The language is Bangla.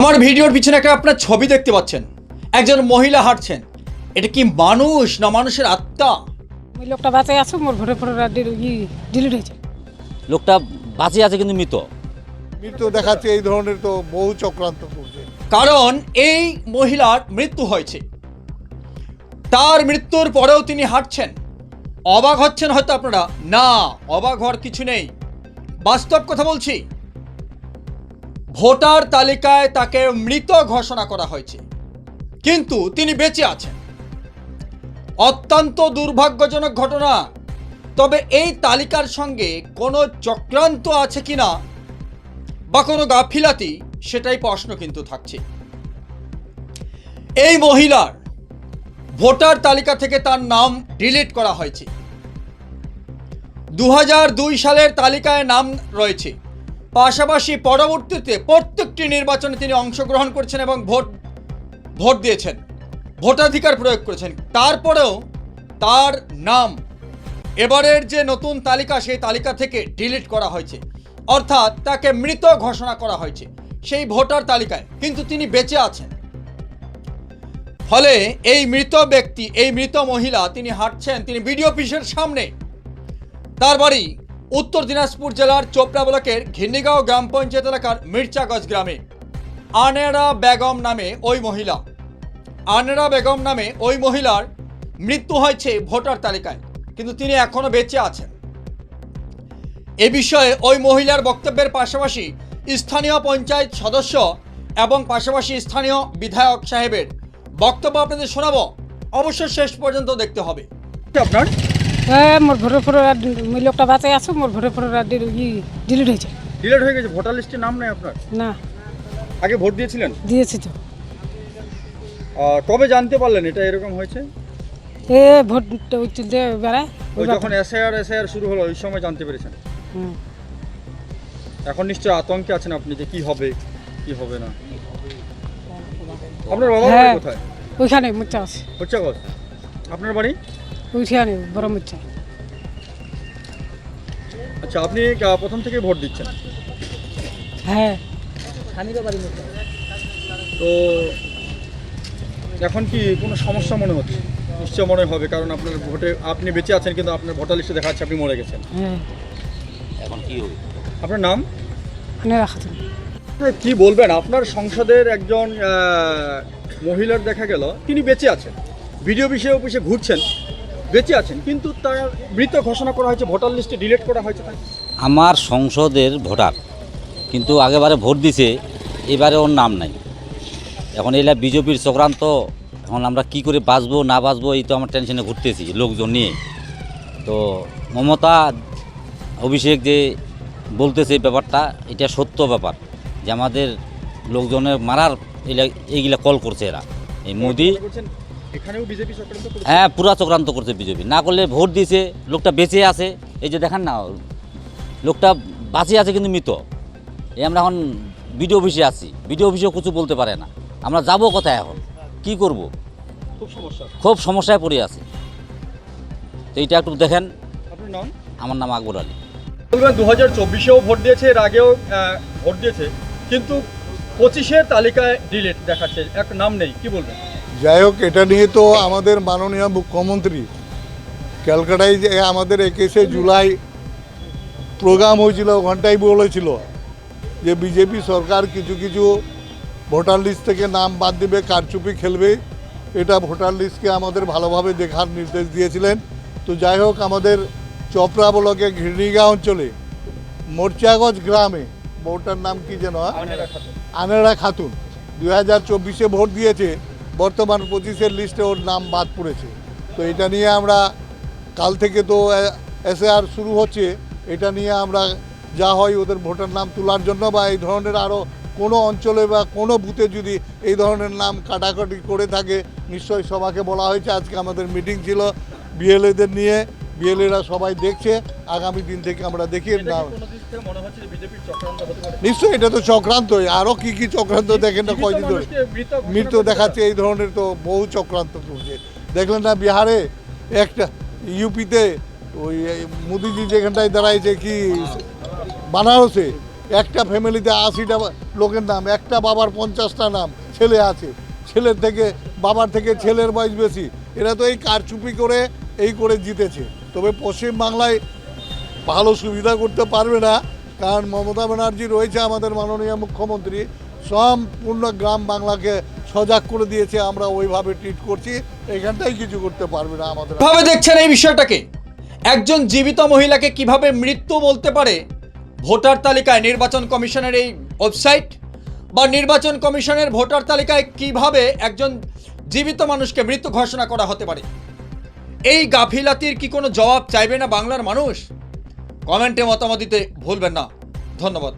আমার ভিডিওর পিছনে একটা আপনার ছবি দেখতে পাচ্ছেন। একজন মহিলা হাঁটছেন। এটা কি মানুষ না মানুষের আত্মা? ওই লোকটা বাঁচাই আছে মোর ভরে ভরে ডিলিট হয়েছে। লোকটা বাঁচে আছে কিন্তু মৃত। মৃত্যু দেখাচ্ছে এই ধরনের তো বহু চক্রান্ত করছে। কারণ এই মহিলার মৃত্যু হয়েছে। তার মৃত্যুর পরেও তিনি হাঁটছেন। অবাক হচ্ছেন হয়তো আপনারা। না অবাক হওয়ার কিছু নেই। বাস্তব কথা বলছি ভোটার তালিকায় তাকে মৃত ঘোষণা করা হয়েছে। কিন্তু তিনি বেঁচে আছেন। অত্যন্ত দুর্ভাগ্যজনক ঘটনা। তবে এই তালিকার সঙ্গে কোনো চক্রান্ত আছে কিনা বা কোনো গাফিলাতি সেটাই প্রশ্ন কিন্তু থাকছে। এই মহিলার ভোটার তালিকা থেকে তার নাম ডিলিট করা হয়েছে। দু হাজার দুই সালের তালিকায় নাম রয়েছে। পাশাপাশি পরবর্তীতে প্রত্যেকটি নির্বাচনে তিনি অংশগ্রহণ করেছেন এবং ভোট ভোট দিয়েছেন, ভোটাধিকার প্রয়োগ করেছেন। তারপরেও তার নাম এবারের যে নতুন তালিকা, সেই তালিকা থেকে ডিলিট করা হয়েছে। অর্থাৎ তাকে মৃত ঘোষণা করা হয়েছে সেই ভোটার তালিকায়, কিন্তু তিনি বেঁচে আছেন। ফলে এই মৃত ব্যক্তি, এই মৃত মহিলা, তিনি হাঁটছেন, তিনি বিডিও অফিসের সামনে। তার বাড়ি উত্তর দিনাজপুর জেলার চোপড়া ব্লকের ঘিন্নিগাঁও গ্রাম পঞ্চায়েত এলাকার মির্চাগঞ্জ গ্রামে আনেরা বেগম নামে ওই মহিলা। আনেরা বেগম নামে ওই মহিলার মৃত্যু হয়েছে ভোটার তালিকায়, কিন্তু তিনি এখনও বেঁচে আছেন। এ বিষয়ে ওই মহিলার বক্তব্যের পাশাপাশি স্থানীয় পঞ্চায়েত সদস্য এবং পাশাপাশি স্থানীয় বিধায়ক সাহেবের বক্তব্য আপনাদের শোনাবো। অবশ্য শেষ পর্যন্ত দেখতে হবে। আপনার মোর ভরে ভরে ওই লোকটা বাঁচাই আছে মোর ভরে ভরে ডিলিট হয়েছে ডিলেট হয়ে গেছে। ভোটার লিস্টে নাম নেই আপনার না। আগে ভোট দিয়েছিলেন? দিয়েছি তো। কবে জানতে পারলেন? এটা এরকম হয়েছে? এ ভোট বেড়ায়। ওই ব্যাপার। এসআইআর এসআইআর শুরু হলো ওই সময় জানতে পেরেছেন? এখন নিশ্চয়ই আতঙ্কে আছেন আপনি যে কি হবে কি হবে না। আপনার বাবার হ্যাঁ। কোথায়? ওইখানে মুচ্চা আছে হচ্ছে আপনার বাড়ি? ওইখানে বড় মুচ্চা আচ্ছা আপনি আহ, প্রথম থেকে ভোট দিচ্ছেন? হ্যাঁ। তো এখন কি কোনো সমস্যা মনে হচ্ছে? নিশ্চয় মনে হবে কারণ আপনার ভোটে আপনি বেঁচে আছেন কিন্তু আপনার ভোটার লিস্টে দেখা যাচ্ছে আপনি মরে গেছেন। হ্যাঁ। এখন কি হবে আপনার নাম? ওখানে রাখা তো কি বলবেন? আপনার সংসদের একজন আহ, মহিলার দেখা গেল তিনি বেঁচে আছেন। ভিডিও বিষয়ে অফিসে ঘুরছেন। বেঁচে আছেন কিন্তু তার মৃত ঘোষণা করা হয়েছে ভোটার লিস্টে ডিলিট করা হয়েছে তাই। আমার সংসদের ভোটার কিন্তু আগেবারে ভোট দিছে এবারে ওর নাম নাই। এখন এলা বিজেপির চক্রান্ত এখন আমরা কি করে বাঁচবো না বাঁচবো এই তো আমার টেনশনে ঘুরতেছি লোকজন নিয়ে। তো মমতা অভিষেক যে বলতেছে এই ব্যাপারটা এটা সত্য ব্যাপার যে আমাদের লোকজনের মারার এলা এইগুলা কল করছে এরা। এই মোদি হ্যাঁ পুরা চক্রান্ত করছে বিজেপি। না করলে ভোট দিয়েছে লোকটা বেঁচে আছে। এই যে দেখেন না লোকটা বাঁচে আছে কিন্তু মৃত। এই আমরা এখন বিডিও অফিসে আছি। বিডিও অফিসেও কিছু বলতে পারে না। আমরা যাব কোথায় এখন? কি করব? খুব সমস্যা। খুব সমস্যায় পড়ে আছে। তো এইটা একটু দেখেন। আমার নাম আকবর আলী। বলবেন দু হাজার চব্বিশেও ভোট দিয়েছে এর আগেও ভোট দিয়েছে। কিন্তু পঁচিশের তালিকায় ডিলেট দেখাচ্ছে। এক নাম নেই। কি বলবেন? যাই হোক, এটা নিয়ে তো আমাদের মাননীয় মুখ্যমন্ত্রী ক্যালকাটায় যে আমাদের একুশে জুলাই প্রোগ্রাম হয়েছিল, ওখানটাই বলেছিল যে বিজেপি সরকার কিছু কিছু ভোটার লিস্ট থেকে নাম বাদ দিবে, কারচুপি খেলবে। এটা ভোটার লিস্টকে আমাদের ভালোভাবে দেখার নির্দেশ দিয়েছিলেন। তো যাই হোক, আমাদের চপড়া ব্লকে ঘিরনিগা অঞ্চলে মোর্চাগঞ্জ গ্রামে, বউটার নাম কি যেন হ্যাঁ? আনেরা খাতুন। দুই হাজার চব্বিশে ভোট দিয়েছে। বর্তমান পঁচিশের লিস্টে ওর নাম বাদ পড়েছে। তো এটা নিয়ে আমরা কাল থেকে তো এসআর শুরু হচ্ছে, এটা নিয়ে আমরা যা হয় ওদের ভোটার নাম তোলার জন্য বা এই ধরনের আরও কোনো অঞ্চলে বা কোনো বুথে যদি এই ধরনের নাম কাটাকাটি করে থাকে, নিশ্চয়ই সবাকে বলা হয়েছে। আজকে আমাদের মিটিং ছিল বিএলএদের নিয়ে। বিএলএরা সবাই দেখছে আগামী দিন থেকে আমরা দেখি। চক্রান্ত পারে? নিশ্চয়ই এটা তো চক্রান্তই। আরও কি কি চক্রান্ত দেখেন না কয়দিন ধরে। মৃত্যু দেখাচ্ছে এই ধরনের তো বহু চক্রান্ত করছে। দেখলেন না বিহারে একটা ইউপিতে ওই মোদিজি যেখানটায় দাঁড়াইছে কি বানারসে? একটা ফ্যামিলিতে আশিটা লোকের নাম একটা বাবার পঞ্চাশটা নাম ছেলে আছে। ছেলের থেকে বাবার থেকে ছেলের বয়স বেশি। এরা তো এই কারচুপি করে এই করে জিতেছে। তবে পশ্চিমবাংলায় ভালো সুবিধা করতে পারবে না, কারণ মমতা ব্যানার্জি রয়েছে আমাদের মাননীয় মুখ্যমন্ত্রী। সম্পূর্ণ গ্রাম বাংলাকে সজাগ করে দিয়েছে, আমরা ওইভাবে ট্রিট করছি, এখানটাই কিছু করতে পারবে না আমাদের। কীভাবে দেখছেন এই বিষয়টাকে? একজন জীবিত মহিলাকে কীভাবে মৃত্যু বলতে পারে? ভোটার তালিকায় নির্বাচন কমিশনের এই ওয়েবসাইট? বা নির্বাচন কমিশনের ভোটার তালিকায় কীভাবে একজন জীবিত মানুষকে মৃত্যু ঘোষণা করা হতে পারে? এই গাফিলাতির কি কোনো জবাব চাইবে না বাংলার মানুষ? কমেন্টে মতামত দিতে ভুলবেন না। ধন্যবাদ।